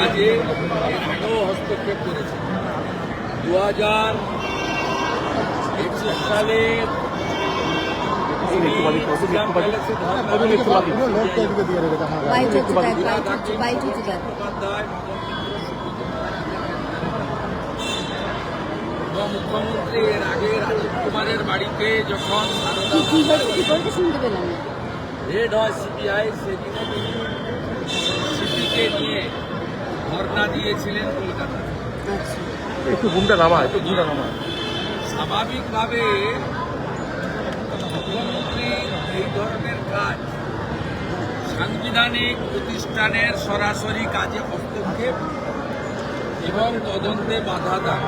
কাজে আগেও হস্তক্ষেপ করেছে। দু হাজার একুশ সালে মুখ্যমন্ত্রী এর আগে রাজীব কুমারের বাড়িতে যখন রেড হয় সিবিআই সেদিনে তিনি সিপিকে নিয়ে ধর্ণা দিয়েছিলেন কলকাতা। আচ্ছা একটু ঘুমটা নামা একটু ঘুমটা নামা। স্বাভাবিকভাবে মুখ্যমন্ত্রী এই ধরনের কাজ সাংবিধানিক প্রতিষ্ঠানের সরাসরি কাজে হস্তক্ষেপ এবং তদন্তে বাধা দান।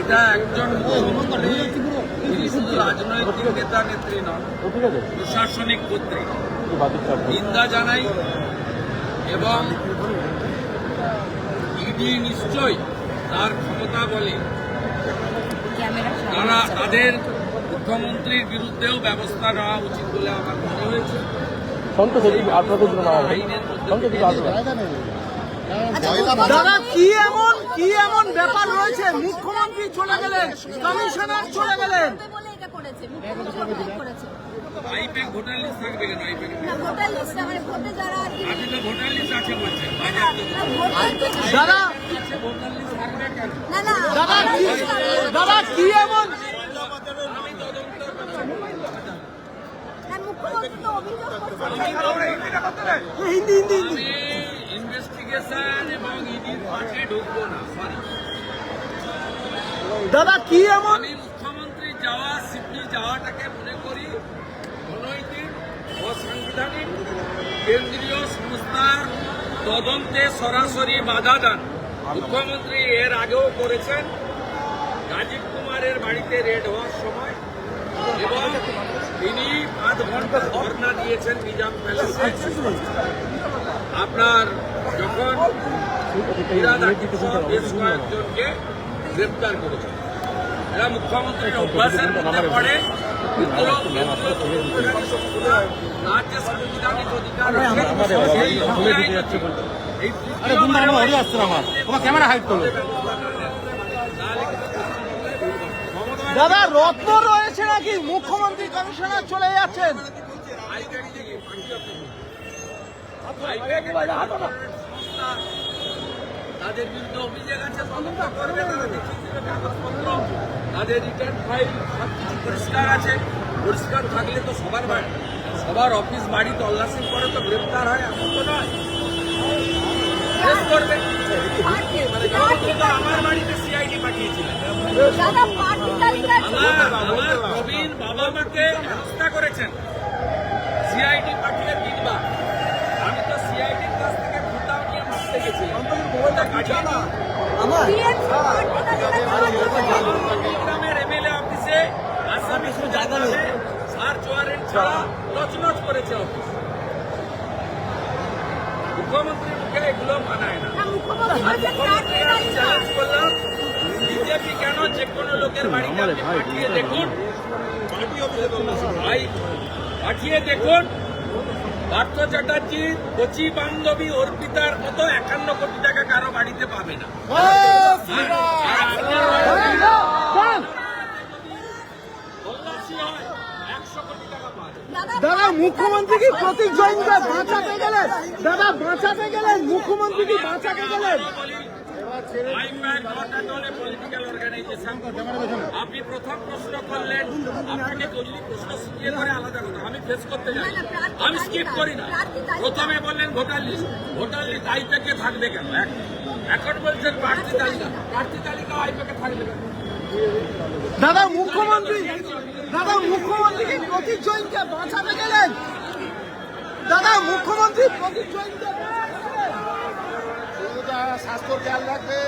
এটা একজন তিনি শুধু রাজনৈতিক নেতা নেত্রী নন প্রশাসনিক কর্তৃক। নিন্দা জানাই এবং ইডি নিশ্চয়ই তার ক্ষমতা বলে তারা তাদের মুখ্যমন্ত্রীর বিরুদ্ধেও ব্যবস্থা নেওয়া উচিত বলে আমার মনে হয়েছে। দাদা কি এমন কি এমন ব্যাপার রয়েছে? মুখ্যমন্ত্রী চলে গেলেন কমিশনার চলে গেলেন। আইপ্যাক ভোটার লিস্ট থাকবে কেন? আইপ্যাক ভোটার লিস্ট মানে ভোটে যারা আপনি তো ভোটার লিস্ট আছে বলছেন? বাজার তো না, ভোটার লিস্ট- দাদা! ভোটার লিস্ট থাকবে কেন? না না দাদা কি দাদা কি এমন? মুখ্যমন্ত্রী তো অভিযোগ করছে। হিন্দি হিন্দি হিন্দি ইনভেস্টিগেশন এবং ইডির পাশে ঢুকবো না সরি দাদা কি এমন? আমি মুখ্যমন্ত্রী যাওয়া সিপি যাওয়াটাকে অসাংবিধানিক কেন্দ্রীয় সংস্থার তদন্তে সরাসরি বাধা দান। মুখ্যমন্ত্রী এর আগেও করেছেন। রাজীব কুমারের বাড়িতে রেড হওয়ার সময় এবং তিনি পাঁচ ঘণ্টা ধর্ণা দিয়েছেন নিজাম প্যালেসে আপনার যখন বেশ কয়েকজনকে গ্রেপ্তার করেছে এরা মুখ্যমন্ত্রীর অভ্যাসের মধ্যে পড়ে দাদা রত্ন রয়েছে নাকি? মুখ্যমন্ত্রী কমিশনার চলে যাচ্ছেন। তাদের বিরুদ্ধে অভিযোগ আছে তদন্ত করবে তারা দেখিয়ে দেবে কাগজপত্র তাদের রিটার্ন ফাইল সব কিছু পরিষ্কার আছে। পরিষ্কার থাকলে তো সবার বাড়ি সবার অফিস বাড়ি তল্লাশি করে তো গ্রেপ্তার হয় এমন তো নয়। করবে। মানে আমার বাড়িতে সিআইডি পাঠিয়েছিলেন আমার প্রবীণ বাবা মাকে হেনস্থা করেছেন। গ্রামের এমএলএ অফিসে আসামি সার্চ ওয়ারেন্ট ছাড়া নচনচ করেছে অফিস মুখ্যমন্ত্রীর মুখে এগুলো মানায় না। মুখ্যমন্ত্রী আমি চ্যালেঞ্জ করলাম বিজেপি কেন যে কোনো লোকের বাড়িতে পাঠিয়ে দেখুন। ভাই পাঠিয়ে দেখুন। পার্থ চ্যাটার্জির কচি বান্ধবী অর্পিতার মতো একান্ন কোটি টাকা কারও বাড়িতে পাবে না। দাদা, মুখ্যমন্ত্রী কি প্রতীক জৈনকে বাঁচাতে গেলেন? দাদা, বাঁচাতে গেলেন? মুখ্যমন্ত্রী কি বাঁচাতে গেলেন? আপনি প্রথম প্রশ্ন করলেন আপনাকে যদি প্রশ্ন শিখিয়ে করে আলাদা কথা আমি ফেস করতে যাই। আমি স্কিপ করি না। প্রথমে বললেন ভোটার লিস্ট ভোটার লিস্ট আইপ্যাকে থাকবে কেন? এখন বলছেন প্রার্থী তালিকা। প্রার্থী তালিকা আইপ্যাকে থাকবে কেন? দাদা মুখ্যমন্ত্রী দাদা মুখ্যমন্ত্রী কি প্রতীক জৈনকে বাঁচাতে গেলেন। দাদা মুখ্যমন্ত্রী প্রতীক জৈনকে স্বাস্থ্য খেয়াল রাখবে